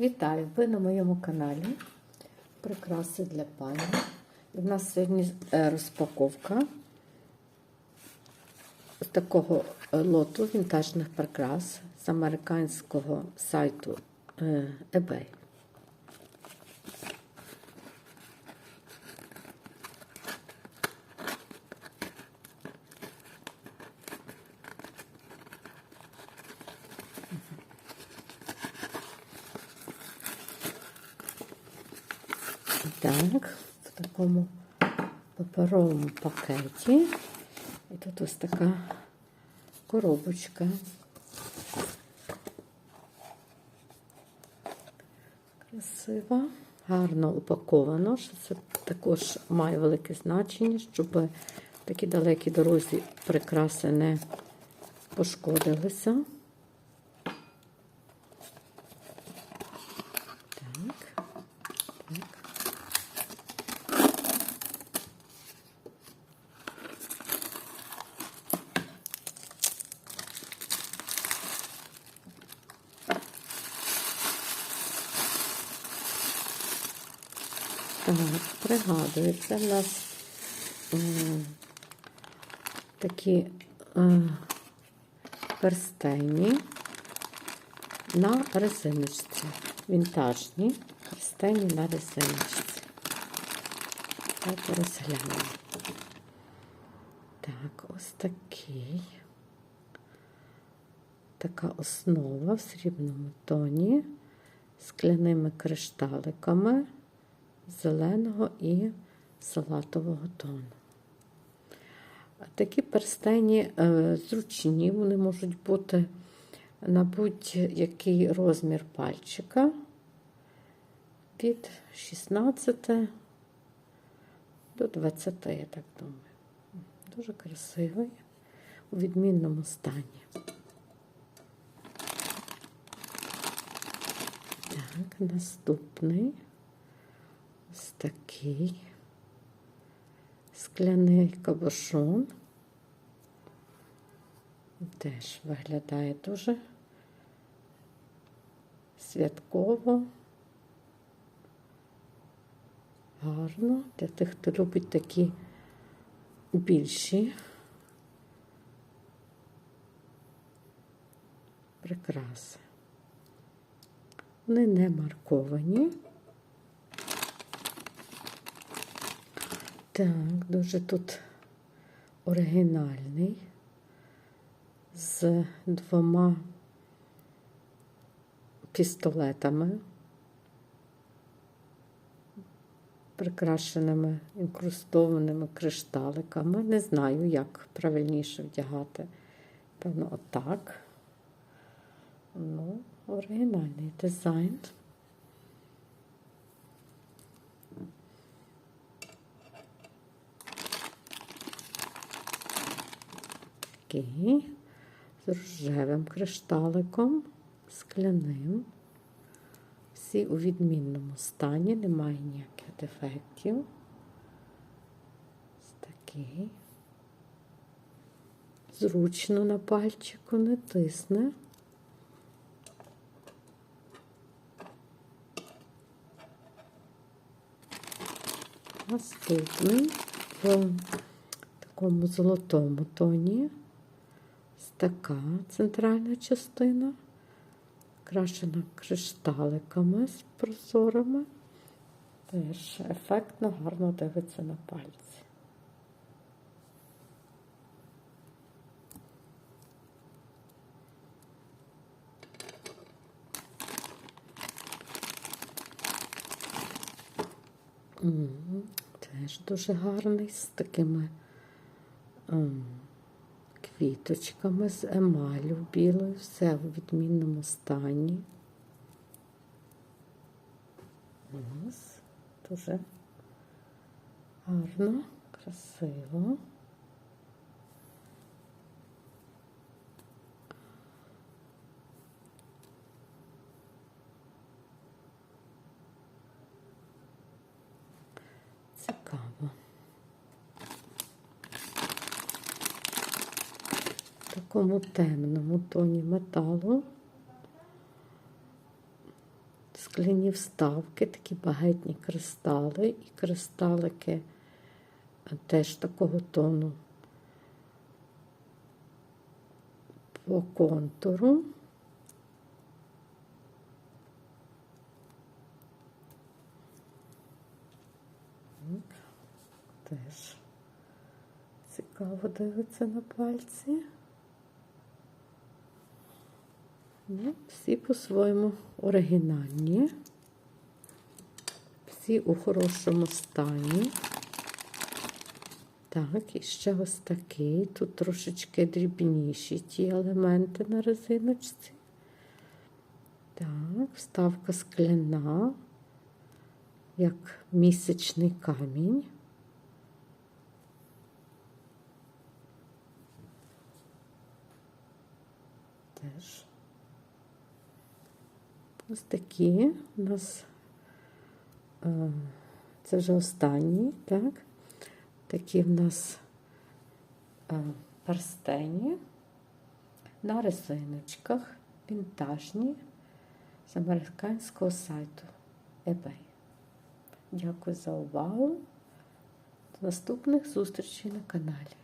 Вітаю! Ви на моєму каналі Прикраси для пані. В нас сьогодні е, розпаковка з такого е, лоту вінтажних прикрас з американського сайту е, eBay. Так, в такому паперовому пакеті. І тут ось така коробочка. Красива, гарно упаковано, що це також має велике значення, щоб в такій далекій дорозі прикраси не пошкодилися. Так, так. Так, пригадую, це в нас м, такі е, перстені на резиночці. Вінтажні перстені на резиночці. Давайте розглянемо. Так, ось такий. Така основа в срібному тоні, скляними кришталиками зеленого і салатового тону. Такі перстені е, зручні, вони можуть бути на будь-який розмір пальчика від 16 до 20, я так думаю. Дуже красивий, у відмінному стані. Так, наступний. Ось такий скляний кабошон. Теж виглядає дуже святково, гарно для тих, хто любить такі більші прикраси. Вони не марковані. Так, дуже тут оригінальний з двома пістолетами, прикрашеними інкрустованими кришталиками. Не знаю, як правильніше вдягати. Певно, отак. Ну, оригінальний дизайн. Такий з рожевим кришталиком, скляним. Всі у відмінному стані, немає ніяких дефектів. Ось такий. Зручно на пальчику не тисне. Наступний в такому золотому тоні. Така центральна частина, крашена кришталиками з прозорами. Теж ефектно, гарно дивиться на пальці. Теж дуже гарний з такими квіточками з емалю білою, все в відмінному стані. У нас дуже гарно, красиво. Цікаво. В такому темному тоні металу скляні вставки, такі багетні кристали і кристалики теж такого тону по контуру. Теж цікаво дивиться на пальці. Всі по-своєму оригінальні. Всі у хорошому стані. Так, і ще ось такий. Тут трошечки дрібніші ті елементи на резиночці. Так, вставка скляна, як місячний камінь. Теж. Ось такі у нас, е, це вже останні, так? Такі в нас е, перстені на резиночках, вінтажні з американського сайту eBay. Дякую за увагу. До наступних зустрічей на каналі.